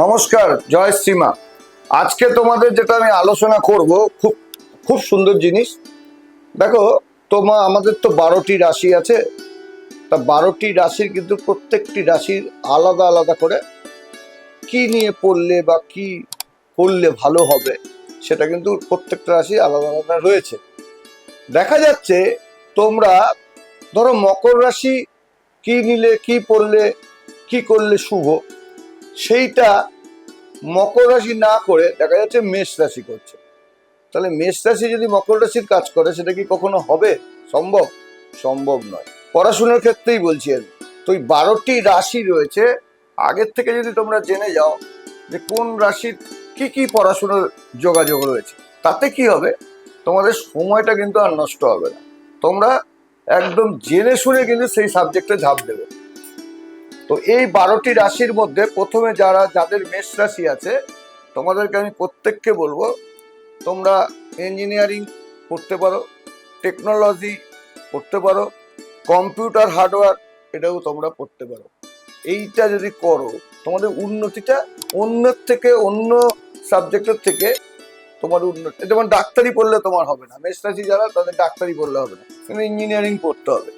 নমস্কার, জয় শ্রীমা। আজকে তোমাদের যেটা আমি আলোচনা করব, খুব খুব সুন্দর জিনিস। দেখো, তোমা, আমাদের তো বারোটি রাশি আছে। তা বারোটি রাশির কিন্তু প্রত্যেকটি রাশির আলাদা আলাদা করে কি নিয়ে পড়লে বা কি করলে ভালো হবে, সেটা কিন্তু প্রত্যেকটা রাশি আলাদা আলাদা রয়েছে। দেখা যাচ্ছে, তোমরা, ধরো মকর রাশি কি নিলে, কি পড়লে, কি করলে শুভ? সেইটা মকর রাশি না করে দেখা যাচ্ছে মেষ রাশি করছে। তাহলে মেষ রাশি যদি মকর রাশির কাজ করে, সেটা কি কখনো হবে? সম্ভব? সম্ভব নয়। পড়াশোনার ক্ষেত্রেই বলছি আমি তো ওই বারোটি রাশি রয়েছে। আগের থেকে যদি তোমরা জেনে যাও যে কোন রাশির কি কি পড়াশোনার যোগাযোগ রয়েছে, তাতে কি হবে? তোমাদের সময়টা কিন্তু আর নষ্ট হবে না। তোমরা একদম জেনে শুনে কিন্তু সেই সাবজেক্টে ঝাঁপ দেবে। তো এই বারোটি রাশির মধ্যে প্রথমে যারা, যাদের মেষ রাশি আছে, তোমাদেরকে আমি প্রত্যেককে বলব, তোমরা ইঞ্জিনিয়ারিং পড়তে পারো টেকনোলজি পড়তে পারো কম্পিউটার হার্ডওয়্যার এটাও তোমরা পড়তে পারো। এইটা যদি করো, তোমাদের উন্নতিটা অন্যের থেকে, অন্য সাবজেক্টের থেকে তোমার উন্নতি যেমন ডাক্তারি পড়লে তোমার হবে না, মেষ রাশি যারা, তাদের ডাক্তারি পড়লে হবে না ইঞ্জিনিয়ারিং পড়তে হবে।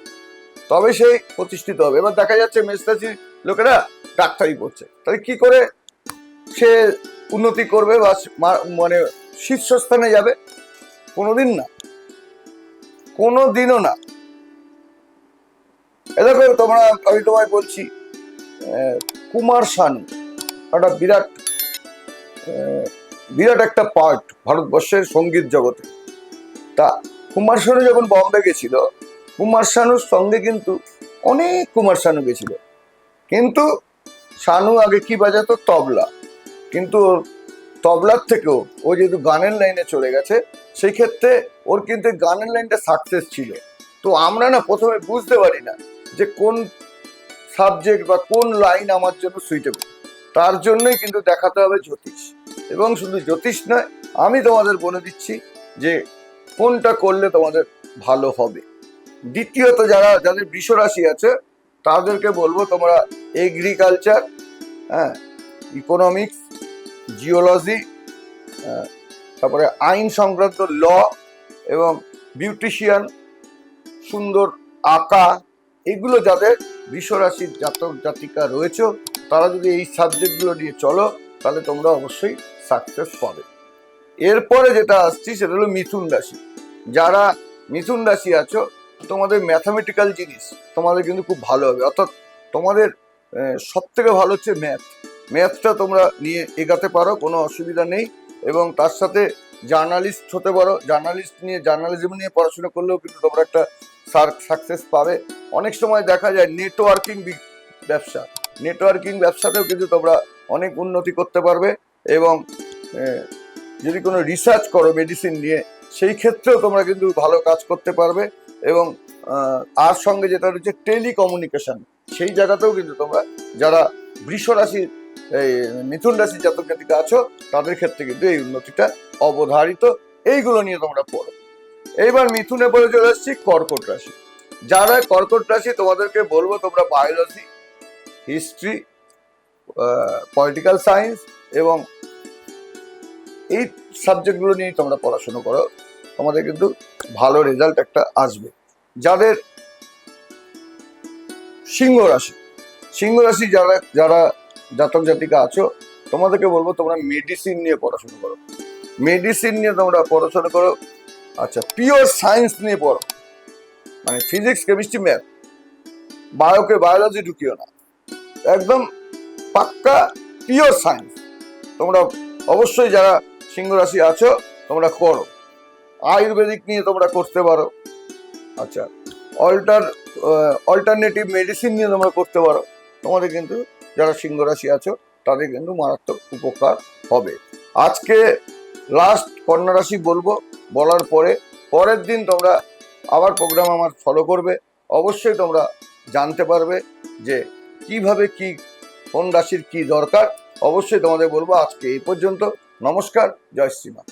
তবে সে প্রতিষ্ঠিত হবে। এবার দেখা যাচ্ছে মেষরাশির লোকেরা ডাক্তারি পড়ছে। তাহলে কি করে সে উন্নতি করবে বা মানে শীর্ষস্থানে যাবে? কোনোদিন না। কোনো দিনও না দেখো, তোমরা, আমি তোমায় বলছি কুমার শানু একটা বিরাট বিরাট একটা পার্ট ভারতবর্ষের সংগীত জগতে। তা কুমার শানু যখন বম্বে গেছিল কুমার শানুর সঙ্গে কিন্তু অনেক কুমার শানু গেছিল। কিন্তু শানু আগে কি বাজাতো? তবলা। কিন্তু তবলার থেকেও ও যেহেতু গানের লাইনে চলে গেছে, সেই ক্ষেত্রে ওর কিন্তু গানের লাইনটা সাকসেস ছিল। তো আমরা না প্রথমে বুঝতে পারি না যে কোন সাবজেক্ট বা কোন লাইন আমার জন্য সুইটেবল তার জন্যই কিন্তু দেখাতে হবে জ্যোতিষ। এবং শুধু জ্যোতিষ নয়, আমি তোমাদের বলে দিচ্ছি যে কোনটা করলে তোমাদের ভালো হবে। দ্বিতীয়ত যারা, যাদের বৃষ রাশি আছে, তাদেরকে বলব তোমরা এগ্রিকালচার হ্যাঁ ইকোনমিক্স জিওলজি তারপরে আইন সংক্রান্ত ল এবং বিউটিশিয়ান সুন্দর আঁকা, এগুলো যাদের বৃষ রাশির জাতক জাতিকা রয়েছে, তারা যদি এই সাবজেক্টগুলো নিয়ে চলো, তাহলে তোমরা অবশ্যই সাকসেস পাবে। এরপরে যেটা আসছি, সেটা হলো মিথুন রাশি। যারা মিথুন রাশি আছো তোমাদের ম্যাথামেটিক্যাল জিনিস তোমাদের কিন্তু খুব ভালো হবে। অর্থাৎ তোমাদের সব থেকে ভালো হচ্ছে ম্যাথ ম্যাথটা তোমরা নিয়ে এগাতে পারো, কোনো অসুবিধা নেই। এবং তার সাথে জার্নালিস্ট হতে পারো। জার্নালিস্ট নিয়ে জার্নালিজম নিয়ে পড়াশোনা করলেও কিন্তু তোমরা একটা সাকসেস পাবে। অনেক সময় দেখা যায় নেটওয়ার্কিং ব্যবসা। নেটওয়ার্কিং ব্যবসাতেও কিন্তু তোমরা অনেক উন্নতি করতে পারবে। এবং যদি কোনো রিসার্চ করো মেডিসিন নিয়ে সেই ক্ষেত্রেও তোমরা কিন্তু ভালো কাজ করতে পারবে এবং আর সঙ্গে যেটা রয়েছে টেলিকমিউনিকেশন, সেই জায়গাতেও কিন্তু তোমরা যারা বৃষ রাশির, এই মিথুন রাশির জাতক জাতিকা আছো, তাদের ক্ষেত্রে কিন্তু এই উন্নতিটা অবধারিত। এইগুলো নিয়ে তোমরা পড়ো। এইবার মিথুনে পরে চলে আসছি কর্কট রাশি। যারা কর্কট রাশি, তোমাদেরকে বলব তোমরা বায়োলজি, হিস্ট্রি পলিটিক্যাল সায়েন্স এবং এই সাবজেক্টগুলো নিয়ে তোমরা পড়াশোনা করো। তোমাদের কিন্তু ভালো রেজাল্ট একটা আসবে। যাদের সিংহ রাশি সিংহ রাশি যারা যারা জাতক জাতিকা আছো, তোমাদেরকে বলব তোমরা মেডিসিন নিয়ে পড়াশোনা করো। মেডিসিন নিয়ে তোমরা পড়াশোনা করো। আচ্ছা পিওর সায়েন্স নিয়ে পড়ো। মানে ফিজিক্স কেমিস্ট্রি ম্যাথ বায়োকে বায়োলজি ঢুকিও না। একদম পাক্কা পিওর সায়েন্স তোমরা অবশ্যই যারা সিংহ রাশি আছো, তোমরা করো। আয়ুর্বেদিক নিয়ে তোমরা করতে পারো। আচ্ছা অল্টার অল্টারনেটিভ মেডিসিন নিয়ে তোমরা করতে পারো। তোমাদের কিন্তু, যারা সিংহ রাশি আছো, তাদের কিন্তু মারাত্মক উপকার হবে। আজকে লাস্ট কন্যা রাশি বলব, বলার পরে, পরের দিন তোমরা আবার প্রোগ্রাম আমার ফলো করবে। অবশ্যই তোমরা জানতে পারবে যে কীভাবে কি, কোন রাশির কি দরকার। অবশ্যই তোমাদের বলব আজকে এই পর্যন্ত। নমস্কার, জয় শ্রীমা